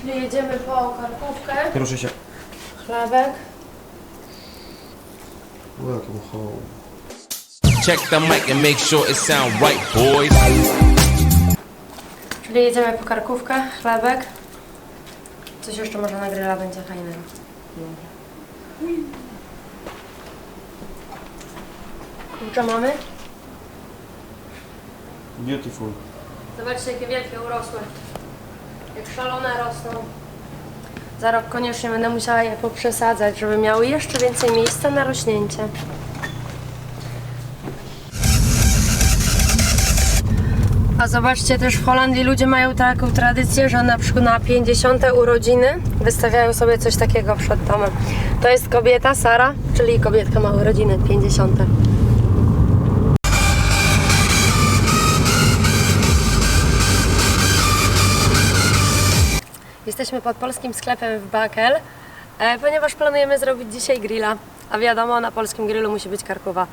Czyli jedziemy po karkówkę, ruszaj się. chlebek. Welcome home. Check the mic and make sure it sound right, boys. Czyli jedziemy po karkówkę, chlebek. Coś jeszcze może na grilla będzie fajnego. Klucze mamy? Beautiful. Zobaczcie, jakie wielkie urosły. Jak szalone rosną. Za rok koniecznie będę musiała je poprzesadzać, żeby miały jeszcze więcej miejsca na rośnięcie. A zobaczcie, też w Holandii ludzie mają taką tradycję, że na przykład na 50 urodziny wystawiają sobie coś takiego przed domem. To jest kobieta, Sara, czyli kobietka ma urodziny 50. Jesteśmy pod polskim sklepem w Bakel, e, ponieważ planujemy zrobić dzisiaj grilla. A wiadomo, na polskim grillu musi być karkuwa.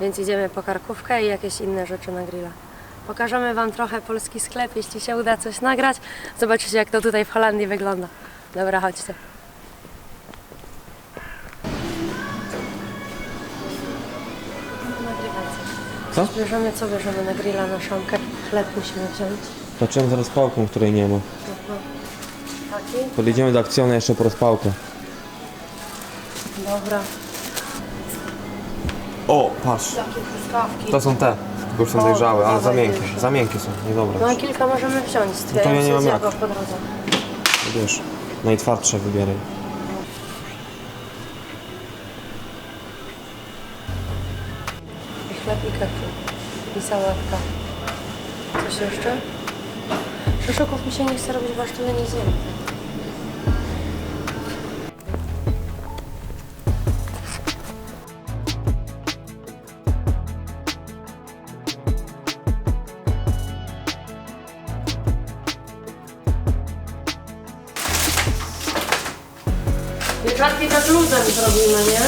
Więc idziemy po karkówkę i jakieś inne rzeczy na grilla. Pokażemy Wam trochę polski sklep, jeśli się uda coś nagrać. Zobaczycie, jak to tutaj w Holandii wygląda. Dobra, chodźcie. Co? Bierzemy, co bierzemy na grilla, na szamkę? Chleb musimy wziąć. Zacząłem zaraz pałką, której nie ma. Podjedziemy do akcjonu jeszcze po rozpałkę. Dobra. O, patrz. Takie truskawki. To są te. Tylko już są O, dojrzałe, ale za dawaj miękkie. Za miękkie są, niedobre. No kilka możemy wziąć. No to ja nie mam jak. po drodze. Wiesz, najtwardsze wybieraj. I chleb i. I sałatka. Coś jeszcze? Szyszyków mi się nie chce robić, bo aż tyle nie zjem. Wieczarki tak luzem zrobimy, nie?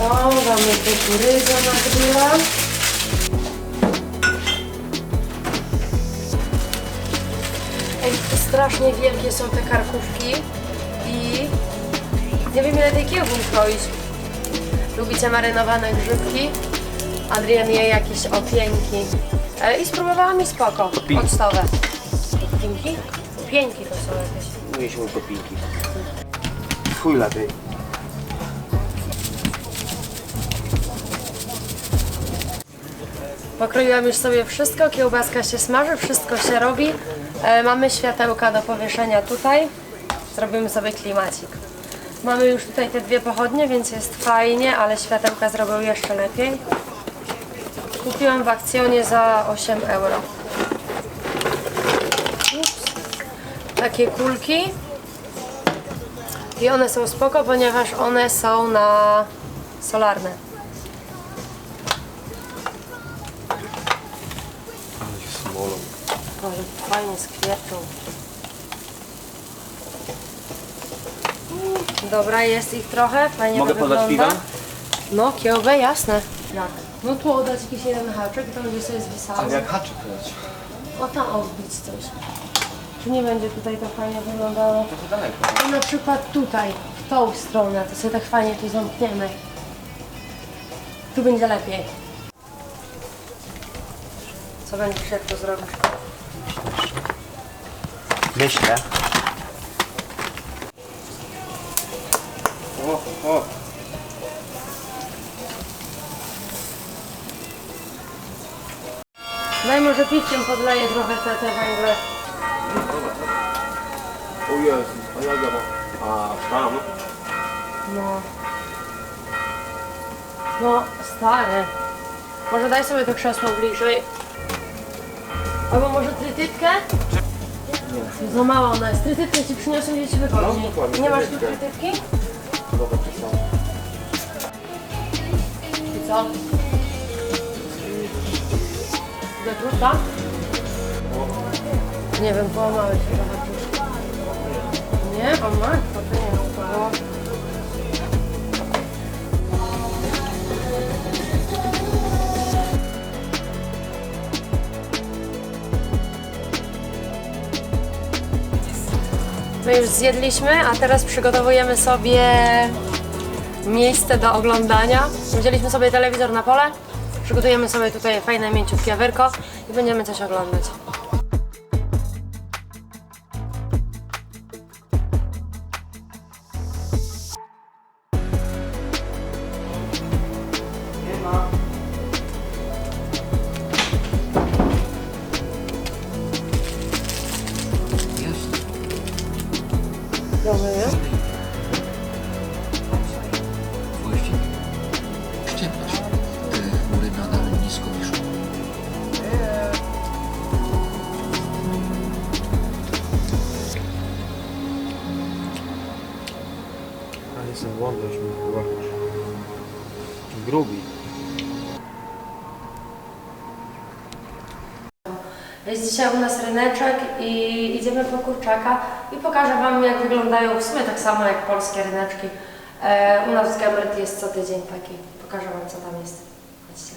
O, damy kukurydzę na grilla. Ej, strasznie wielkie są te karkówki i nie wiem ile tej kiełbą kroić. Lubicie marynowane grzybki? Adrian je jakieś opieńki. E, I spróbowałam i spoko. Octowe. Opieńki? Opieńki to są jakieś. Mieliśmy kopinki. Chuj lepiej. Pokroiłam już sobie wszystko, kiełbaska się smaży, wszystko się robi. E, mamy światełka do powieszenia tutaj. Zrobimy sobie klimacik. Mamy już tutaj te dwie pochodnie, więc jest fajnie, ale światełka zrobią jeszcze lepiej. Kupiłam w akcjonie za 8 euro. Takie kulki. I one są spoko, ponieważ one są na solarne. Ale się smolą. Ale fajnie skwierczą. Dobra, jest ich trochę, fajnie Mogę to podać wygląda. piwa? No, kiełbę, jasne. Jak? No tu oddać jakiś jeden haczyk, to będzie sobie zwisało. haczyk leci? O tam odbić coś. Czy nie będzie tutaj to fajnie wyglądało? Trochę daleko. No na przykład tutaj, w tą stronę, to sobie tak fajnie tu zamkniemy. Tu będzie lepiej. Co będziesz, jak to zrobisz? Myślę. O, o. Daj może piwkiem podleję trochę te, te węgle. O Jezus, a jak ja mam? A, tam. No. No, stary. Może daj sobie to krzesło bliżej. Albo może trytytkę? Nie. Za mała ona jest. Trytytkę ci przyniosę, gdzie ci wygodniej. No, dokładnie, Nie masz tu trytytkę. trytytki? Dobra, przestań. I co? Za krótka? nie wiem, połamały się trochę puszki. Nie? O matko, to nie jest to było. My już zjedliśmy, a teraz przygotowujemy sobie miejsce do oglądania. Wzięliśmy sobie telewizor na pole, przygotujemy sobie tutaj fajne mięciutkie werko i będziemy coś oglądać. Młody, już mi chyba grubi. Jest dzisiaj u nas ryneczek i idziemy po kurczaka i pokażę Wam jak wyglądają w sumie tak samo jak polskie ryneczki. E, u nas w Gemert jest co tydzień taki. Pokażę Wam co tam jest. Chodźcie.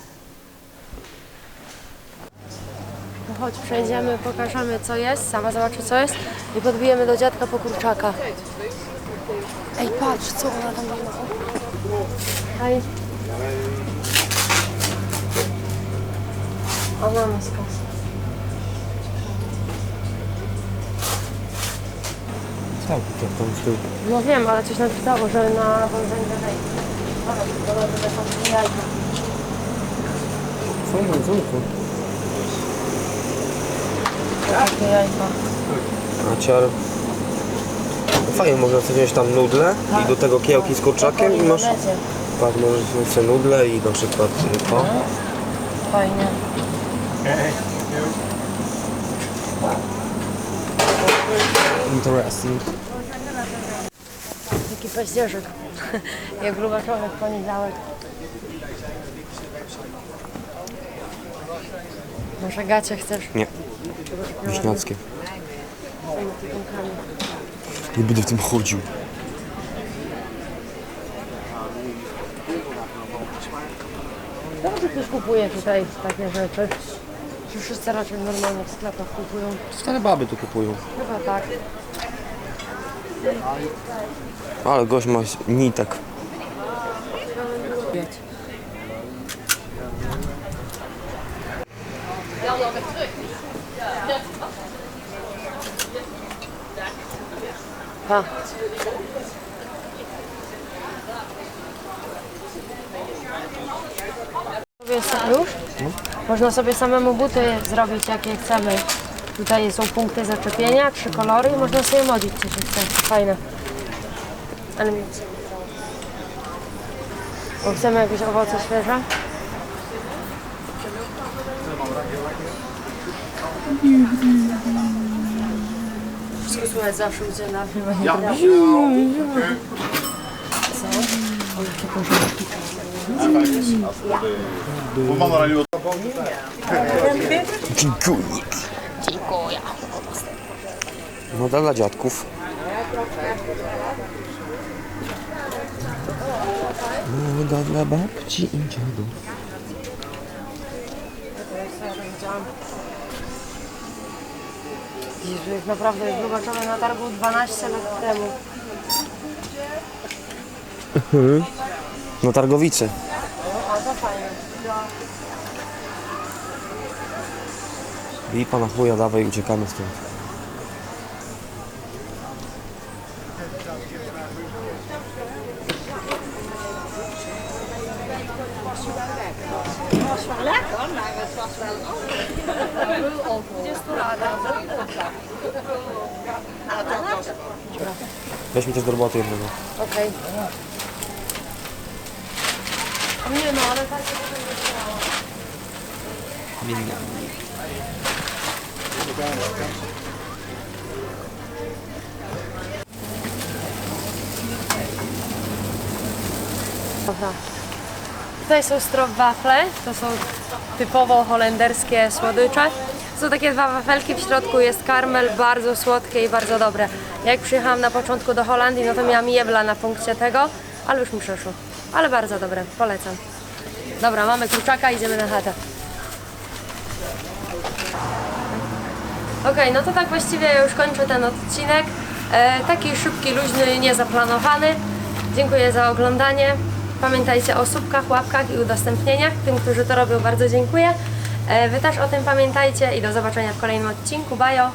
No chodź, przejdziemy, pokażemy co jest, sama zobaczy co jest i podbijemy do dziadka po kurczaka. Ej, patrz, co ona tam ma. Hej. Ona ma kasy. Co tutaj tam z tyłu? No wiem, ale coś napisało, że na wążenie wyżej. Dobra, to że tam jajka. Co na dzwonku? Takie jajka. A ciar... Fajnie, można sobie wziąć tam nudle i do tego kiełki z kurczakiem i masz... Tak, możesz wziąć sobie nudle i na przykład y, to. Fajnie. Interesting. Taki paździerzyk. Jak grubaczowy w poniedziałek. Może gacie chcesz? Nie. Wiśniackie. Nie będę w tym chodził. Dobrze ktoś kupuje tutaj takie rzeczy. Czy wszyscy raczej normalnie w sklepach kupują? Stare baby tu kupują. Chyba tak. Ale gość ma nitek. Pa. Sobie sa- Już? Można sobie samemu buty zrobić jakie chcemy. Tutaj są punkty zaczepienia, trzy kolory i można sobie modzić co się chce. Fajne. Ale mi... Bo chcemy jakieś owoce świeże? Wszystko słychać zawsze gdzie na filmie. Dziękuję. No dla dziadków. Moda dla babci i dziadów. Jest naprawdę jest zobaczone na targu 12 lat temu. No targowice. A to fajne. I pana chuja dawaj uciekamy stąd. Weź mi też do roboty jednego. Okej. Nie no, ale tak się nie. Tutaj są stroopwafle, to są typowo holenderskie słodycze. Są takie dwa wafelki, w środku jest karmel, bardzo słodkie i bardzo dobre. Jak przyjechałam na początku do Holandii, no to miałam jebla na punkcie tego, ale już mi przeszło. Ale bardzo dobre, polecam. Dobra, mamy kurczaka, idziemy na chatę. Okej, no to tak właściwie już kończę ten odcinek. E, taki szybki, luźny, niezaplanowany. Dziękuję za oglądanie. Pamiętajcie o subkach, łapkach i udostępnieniach. Tym, którzy to robią, bardzo dziękuję. E, wy też o tym pamiętajcie i do zobaczenia w kolejnym odcinku. Bajo!